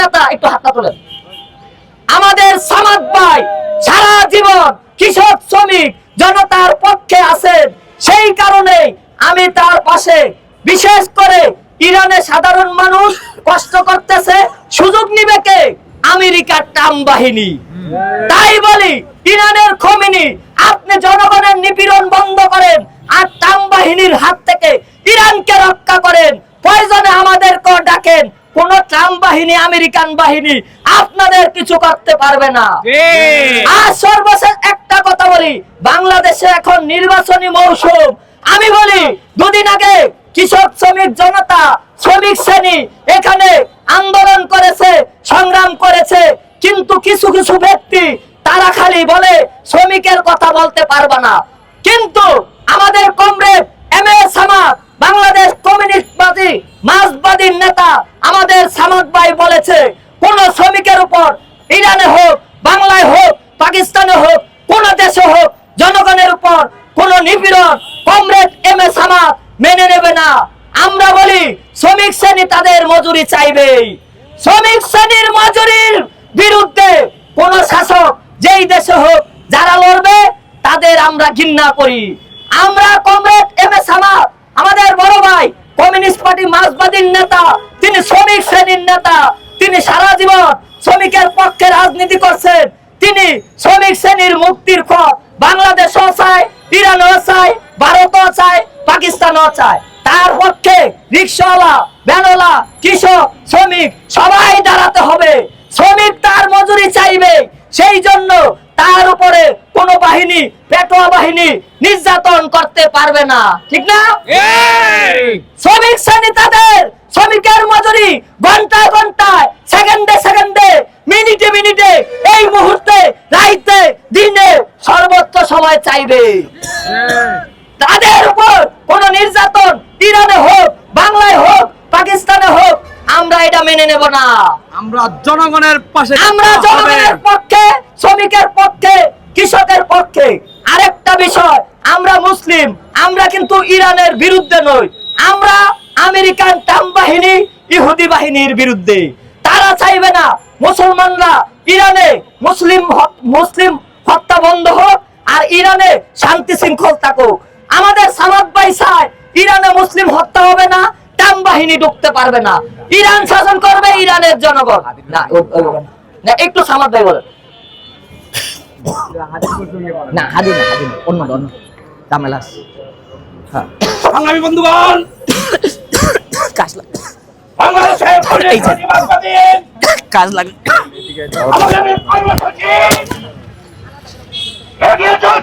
নেতা, একটু হাতটা তোলেন। আমাদের ভাই, সারা জীবন কৃষক, শ্রমিক, জনতার পক্ষে আছেন। সেই কারণে আমি তার পাশে, বিশেষ করে ইরানের সাধারণ মানুষ কষ্ট করতেছে, সুযোগ নিবে কে? আমেরিকার টাম বাহিনী। তাই বলি, ইরানের খমিনি, আপনি জনগণের নিপীড়ন বন্ধ করেন, আর টাম বাহিনীর হাত কোন ট্রাম্প বাহিনী আমেরিকান বাহিনী আপনাদের কিছু করতে পারবে না। আর সর্বশেষ একটা কথা বলি বাংলাদেশে এখন নির্বাচনী মৌসুম। আমি বলি দুদিন আগে কৃষক শ্রমিক জনতা শ্রমিক শ্রেণি এখানে আন্দোলন করেছে সংগ্রাম করেছে কিন্তু কিছু কিছু ব্যক্তি তারা খালি বলে শ্রমিকের কথা বলতে পারবে না। কিন্তু আমাদের comrade M A Samad Bangladesh কমিউনিস্টবাদী মার্ক্সবাদীর নেতা আমাদের সামাদ ভাই বলেছে, কোন শ্রমিকের উপর ইরানে হোক, বাংলায় হোক, পাকিস্তানে হোক, কোন দেশে হোক, জনগণের উপর কোন নিপীড়ন কমরেড এম এ সামাদ মেনে নেবে না। আমরা বলি, শ্রমিক শ্রেণি তাদের মজুরি চাইবে। শ্রমিক শ্রেণির মজুরির বিরুদ্ধে কোন শাসক যেই দেশে হোক, যারা লড়বে, তাদের আমরা ঘৃণা করি। আমরা কমরেড এম এ সামাদ, আমাদের বড় ভাই কমিউনিস্ট পার্টি মার্ক্সবাদীর নেতা, তিনি শ্রমিক শ্রেণির নেতা, তিনি সারা জীবন শ্রমিকের পক্ষে রাজনীতি করছেন। তিনি শ্রমিক শ্রেণির মুক্তির পথ বাংলাদেশও চায়, ইরানও চায়, ভারতও চায়, পাকিস্তানও চায়। তার পক্ষে রিক্সাওয়ালা, ভ্যানওয়ালা, কৃষক, শ্রমিক সবাই দাঁড়াতে হবে। শ্রমিক তার মজুরি চাইবে, সেই জন্য তার উপরে কোন বাহিনী পেটোয়া বাহিনী নির্যাতন করতে পারবে না। ঠিক না? শ্রমিক শ্রেণি তাদের শ্রমিকের মজুরি ঘন্টায় ঘন্টায় সেকেন্ডে সেকেন্ডে মিনিটে মিনিটে এই মুহূর্তে রাইতে দিনে সর্বোচ্চ সময় চাইবে। তাদের উপর কোন নির্যাতন ইরানে হোক বাংলায় হোক পাকিস্তানে হোক আমরা এটা মেনে নেব না। আমরা জনগণের পাশে আমরা জনগণের পক্ষে শ্রমিকের পক্ষে কৃষকের পক্ষে আরেকটা বিষয়, আমরা মুসলিম, আমরা কিন্তু ইরানের বিরুদ্ধে নই। আমরা আমেরিকান টাম বাহিনী, ইহুদি বাহিনীর বিরুদ্ধে। তারা চাইবে না মুসলমানরা ইরানে মুসলিম মুসলিম হত্যা বন্ধ হোক আর ইরানে শান্তি শৃঙ্খল থাকুক। আমাদের সামাদ ভাই চায় ইরানে মুসলিম হত্যা হবে না টাম বাহিনী ঢুকতে পারবে না। ইরান শাসন করবে ইরানের জনগণ। না, একটু সামাদ ভাই বলেন। না হাদি না হাদি না অন্য অন্য আছে। হ্যাঁ। বন্ধুগণ! কাজ লাগে কাজ আমাদের কর্মসূচি এগিয়ে চলুন